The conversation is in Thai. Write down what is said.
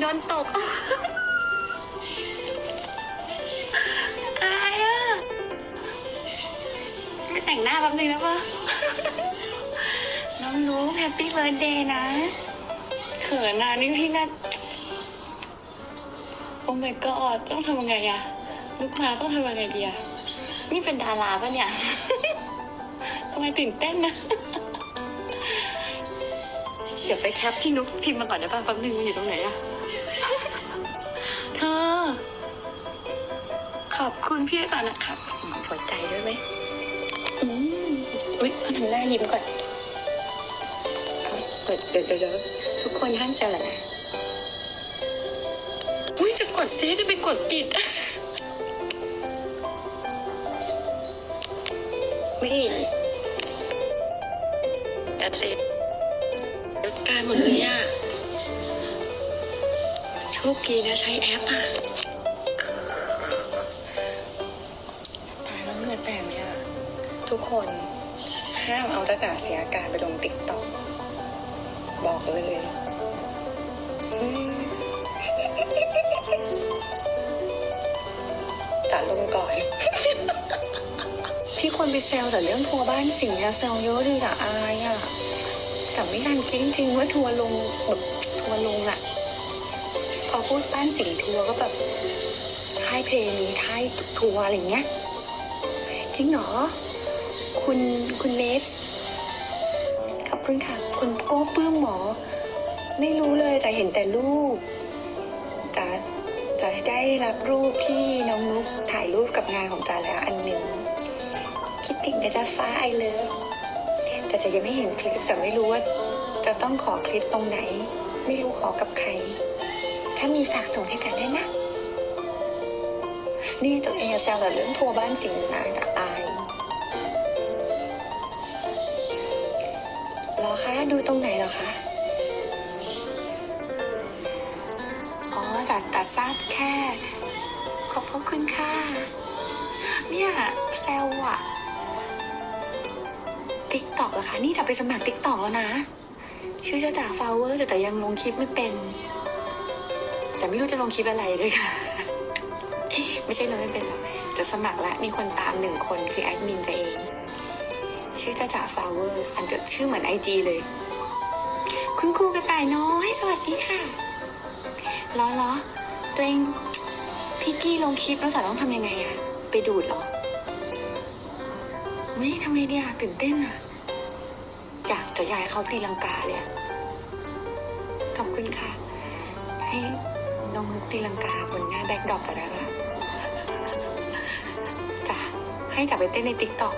โดนตกอายอะไม่แต่งหน้าแป๊บนึงนะปะน้องรู้แฮปปี้เบิร์ดเดย์นะ เขินอะนี่พี่นัทโอ้ my god ต้องทำยังไงอะลุกมาต้องทำยังไงดีอะนี่เป็นดาราปะเนี่ยทำไมตื่นเต้นนะ เดี๋ยวไปแคปที่นุกพิมพ์มาก่อนได้ป่ะแป๊บนึงมันอยู่ตรงไหนอะเธอ ขอบคุณพี่สานะครับหัวใจด้วยไหมอืมอุ๊ยเอาทำหน้ายิ้มก่อนเปิดเดี๋ยวเดี๋ยวเดี๋ยวทุกคนห้ามแซวแหละนะอุ้ยจะกดเซฟจะไปกดปิดนี่จัดเซฟการหมดเลยอะโชคดีนะใช้แอปอะตายแล้วเงื่อแตกเลยอะทุกคนห้ามเอาจ้าจ๋าเสียอาการไปลงติ๊กต็อกบอกเลยตัดลงก่อนที่คนไปแซวแต่เรื่องทัวร์บ้านสิงห์อะแซวเยอะดีอะอายอะ แต่ไม่ทันคิดจริงๆว่าทัวร์ลงแบบทัวร์ลงอะพอพูดบ้านสิงห์ทัวร์ก็แบบค่ายเพลงนี้ค่ายทัวร์อะไรเงี้ยจริงเหรอ คุณคุณเลสขอบคุณค่ะ คุณโก้ปื้มหมอ ไม่รู้เลยจะเห็นแต่รูปจะจะได้รับรูปที่น้องนุ๊กถ่ายรูปกับงานของจาแล้วอันหนึ่งคิดถึงนะจ๊ะฟ้าไอเลิฟ แต่จะยังไม่เห็นคลิปจะไม่รู้ว่าจะต้องขอคลิปตรงไหน ไม่รู้ขอกับใคร ถ้ามีฝากส่งให้จันได้นะ นี่ตัวเองแซวแต่เรื่องทัวร์บ้านสิงห์นะแต่อายหรอคะ ดูตรงไหนหรอคะ อ๋อจัดตัดทราบแค่ ขอบพระคุณค่ะ เนี่ยแซวอะ ติ๊กตอกเหรอคะ นี่จะไปสมัครติ๊กตอกแล้วนะ ชื่อจะจ่าฟลาวเวอร์แต่แต่ยังลงคลิปไม่เป็น แต่ไม่รู้จะลงคลิปอะไรด้วยค่ะ ไม่ใช่เราไม่เป็นหรอกจะสมัครแล้วมีคนตามหนึ่งคนคือแอดมินจะเอง ชื่อจ้าจ๋าฟลาวเวอร์อันเดอชื่อเหมือนไอจีเลย คุณครูกระต่ายน้อยสวัสดีค่ะล้อล้อตัวเองพี่กี้ลงคลิปแล้วแต่ต้องทำยังไงอะไปดูดเหรอ ไม่ทำไมเนี่ยตื่นเต้นอะ อยากจะย้ายเขาตีลังกาเลยอะขอบคุณค่ะ ให้น้องนุกตีลังกาบนหน้าแบ็คดรอปจะได้ปะจ้ะให้จับไปเต้นในติ๊กต็อก